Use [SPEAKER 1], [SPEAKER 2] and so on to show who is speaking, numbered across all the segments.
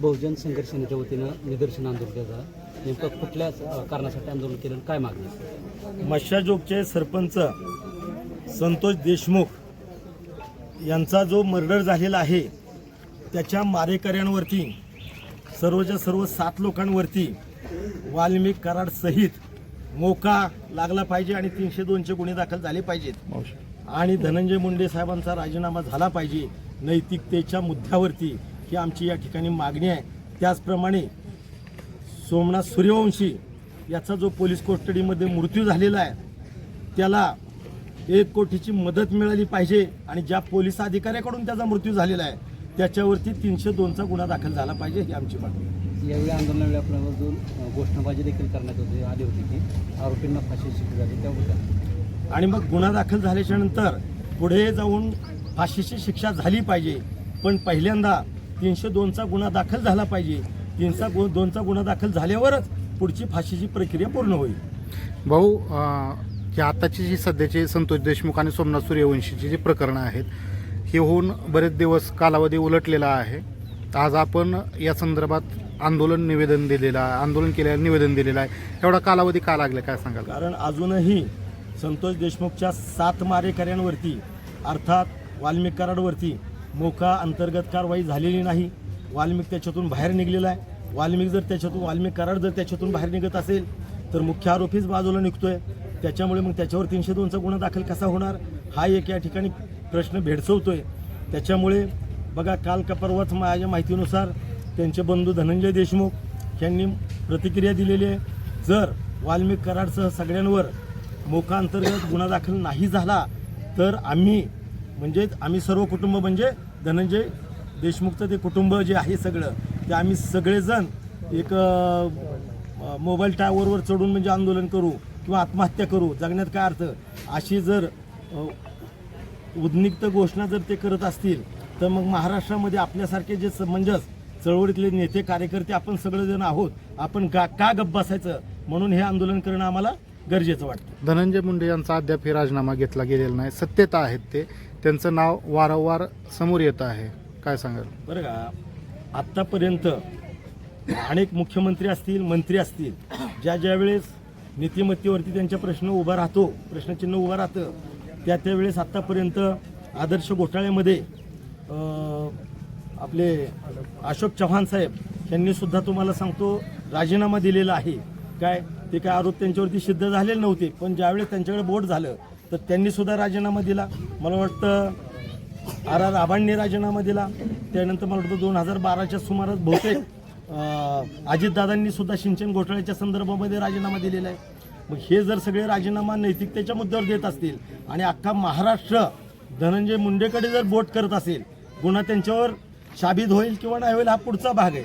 [SPEAKER 1] बहुजन संघर्ष सेनेच्या वतीनं निदर्शन आंदोलन केलं नेमकं कुठल्या कारणासाठी आंदोलन केलं काय मागणी?
[SPEAKER 2] मशाजोगचे सरपंच संतोष देशमुख यांचा जो मर्डर झालेला आहे त्याच्या मारेकऱ्यांवरती सर्वच्या सर्व सात लोकांवरती वाल्मिक कराड सहित मोका लागला पाहिजे आणि तीनशे दोनशे गुन्हे दाखल झाले पाहिजेत. आणि धनंजय मुंडे साहेबांचा राजीनामा झाला पाहिजे नैतिकतेच्या मुद्द्यावरती ही आमची या ठिकाणी मागणी आहे. त्याचप्रमाणे सोमनाथ सूर्यवंशी याचा जो पोलीस कोठडीमध्ये मृत्यू झालेला आहे त्याला एक कोटीची मदत मिळाली पाहिजे आणि ज्या पोलीस अधिकाऱ्याकडून त्याचा मृत्यू झालेला आहे त्याच्यावरती तीनशे दोनचा गुन्हा दाखल झाला पाहिजे ही आमची मागणी.
[SPEAKER 1] यावेळी आंदोलनावेळी आपल्यामधून अ, घोषणाबाजी देखील करण्यात होती आली होती की आरोपींना फाशी शिक्षा झाली त्याबद्दल.
[SPEAKER 2] आणि मग गुन्हा दाखल झाल्याच्यानंतर पुढे जाऊन फाशीची शिक्षा झाली पाहिजे. पण पहिल्यांदा तीनशे दोनचा गुन्हा दाखल झाला पाहिजे. तीनचा गु दोनचा गुन्हा दाखल झाल्यावरच पुढची फाशीची प्रक्रिया पूर्ण होईल.
[SPEAKER 3] भाऊ ही आताची जी सध्याची संतोष देशमुख आणि सोमनाथ सूर्यवंशीची जी प्रकरणं आहेत हे होऊन बरेच दिवस कालावधी उलटलेला आहे. आज आपण या संदर्भात आंदोलन निवेदन दिलेलं आहे आंदोलन केलेलं निवेदन दिलेलं आहे. एवढा कालावधी का लागला काय सांगाल?
[SPEAKER 2] कारण अजूनही संतोष देशमुखच्या सात मारेकऱ्यांवरती अर्थात वाल्मिक कराडवरती मोका अंतर्गत कारवाई झालेली नाही. वाल्मिक त्याच्यातून बाहेर निघलेला आहे. वाल्मिक जर त्याच्यातून वाल्मिक कराड जर त्याच्यातून बाहेर निघत असेल तर मुख्य आरोपीच बाजूला निघतोय. त्याच्यामुळे मग त्याच्यावर तीनशे दोनचा गुन्हा दाखल कसा होणार हा एक या ठिकाणी प्रश्न भेडसवतोय. त्याच्यामुळे बघा काल का परवाच माझ्या माहितीनुसार त्यांचे बंधू धनंजय देशमुख यांनी प्रतिक्रिया दिलेली आहे. जर वाल्मिक कराडसह सगळ्यांवर मोका अंतर्गत गुन्हा दाखल नाही झाला तर आम्ही म्हणजेच आम्ही सर्व कुटुंब म्हणजे धनंजय देशमुखचं ते कुटुंब जे आहे सगळं ते आम्ही सगळेजण एक मोबाईल टावरवर चढून म्हणजे आंदोलन करू किंवा आत्महत्या करू जगण्यात काय अर्थ? अशी जर अ, उद्निक्त घोषणा जर ते करत असतील तर मग महाराष्ट्रामध्ये आपल्यासारखे जे समंजस चळवळीतले नेते कार्यकर्ते आपण सगळेजण आहोत आपण का का गप्प बसायचं? म्हणून हे आंदोलन करणं आम्हाला गरजेचं वाटतं.
[SPEAKER 3] धनंजय मुंडे यांचा अद्याप हे राजीनामा घेतला गेलेला नाही. सत्यता आहेत ते. त्यांचं नाव वारंवार समोर येत आहे. काय सांगाल?
[SPEAKER 2] बरं का आत्तापर्यंत अनेक मुख्यमंत्री असतील मंत्री असतील ज्या ज्या वेळेस नीतिमत्तेवरती त्यांचा प्रश्न उभा राहतो प्रश्नचिन्ह उभं राहतं त्या त्यावेळेस आत्तापर्यंत आदर्श घोटाळ्यामध्ये आपले अशोक चव्हाण साहेब यांनी सुद्धा तुम्हाला सांगतो राजीनामा दिलेला आहे. काय? ते काय आरोप त्यांच्यावरती सिद्ध झालेले नव्हते पण ज्यावेळेस त्यांच्याकडे बोट झालं तर त्यांनी सुद्धा राजीनामा दिला. मला वाटतं आर आर आबांनी राजीनामा दिला. त्यानंतर मला वाटतं दोन हजार बाराच्या सुमारास बहुतेक अजितदादांनी सुद्धा सिंचन घोटाळ्याच्या संदर्भामध्ये राजीनामा दिलेला आहे. मग हे जर सगळे राजीनामा नैतिकतेच्या मुद्द्यावर देत असतील आणि अख्खा महाराष्ट्र धनंजय मुंडेकडे जर बोट करत असेल गुन्हा त्यांच्यावर शाबित होईल किंवा नाही होईल हा पुढचा भाग आहे.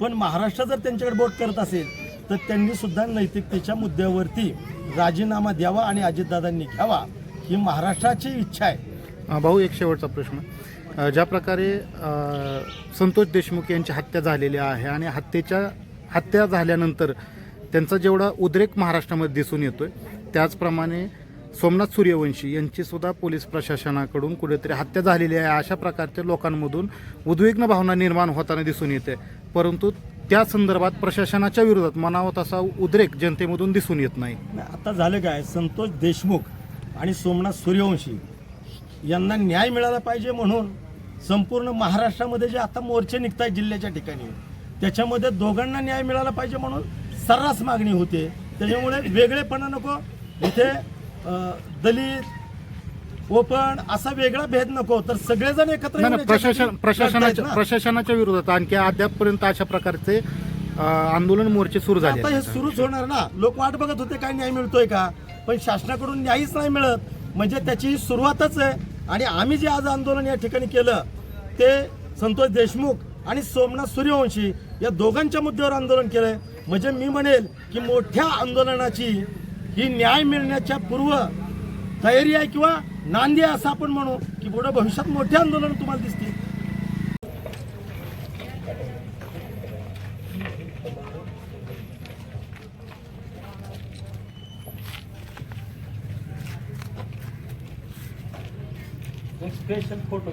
[SPEAKER 2] पण महाराष्ट्र जर त्यांच्याकडे बोट करत असेल तर त्यांनी सुद्धा नैतिकतेच्या मुद्द्यावरती राजीनामा द्यावा आणि अजितदादांनी घ्यावा ही महाराष्ट्राची इच्छा आहे.
[SPEAKER 3] भाऊ एक शेवटचा प्रश्न. ज्या प्रकारे संतोष देशमुख यांची हत्या झालेली आहे आणि हत्येच्या हत्या झाल्यानंतर त्यांचा जेवढा उद्रेक महाराष्ट्रामध्ये दिसून येतोय त्याचप्रमाणे सोमनाथ सूर्यवंशी यांची सुद्धा पोलीस प्रशासनाकडून कुठेतरी हत्या झालेली आहे अशा प्रकारच्या लोकांमधून उद्विग्न भावना निर्माण होताना दिसून येते. परंतु त्या संदर्भात प्रशासनाच्या विरोधात म्हणावा तसा उद्रेक जनतेमधून दिसून येत नाही.
[SPEAKER 2] आता झालं काय? संतोष देशमुख आणि सोमनाथ सूर्यवंशी यांना न्याय मिळाला पाहिजे म्हणून संपूर्ण महाराष्ट्रामध्ये जे आता मोर्चे निघत आहेत जिल्ह्याच्या ठिकाणी त्याच्यामध्ये दोघांना न्याय मिळाला पाहिजे म्हणून सर्रास मागणी होते. त्याच्यामुळे वेगळेपणा नको. इथे दलित दलित ओपन असा वेगळा भेद नको. तर सगळेजण एकत्र
[SPEAKER 3] नाही
[SPEAKER 2] येऊन
[SPEAKER 3] नाही, प्रशासन
[SPEAKER 2] याच्यासाठी
[SPEAKER 3] प्रशासनाच्या
[SPEAKER 2] लढतायत ना.
[SPEAKER 3] प्रशासनाच्या विरोधात आणखी अद्यापपर्यंत अशा प्रकारचे अ, आंदोलन मोर्चे सुरू झाले
[SPEAKER 2] आता हे
[SPEAKER 3] आहेत.
[SPEAKER 2] सुरूच होणार ना. लोक वाट बघत होते काय न्याय मिळतोय का? पण शासनाकडून न्यायच नाही मिळत. म्हणजे त्याची ही सुरुवातच आहे. आणि आम्ही जे आज आंदोलन या ठिकाणी केलं ते संतोष देशमुख आणि सोमनाथ सूर्यवंशी या दोघांच्या मुद्द्यावर आंदोलन केलंय. म्हणजे मी म्हणेल की मोठ्या आंदोलनाची ही न्याय मिळण्याच्या पूर्व तयारी आहे किंवा नांदी असं आपण म्हणू की पुढे भविष्यात मोठे आंदोलन तुम्हाला दिसतील. Special photo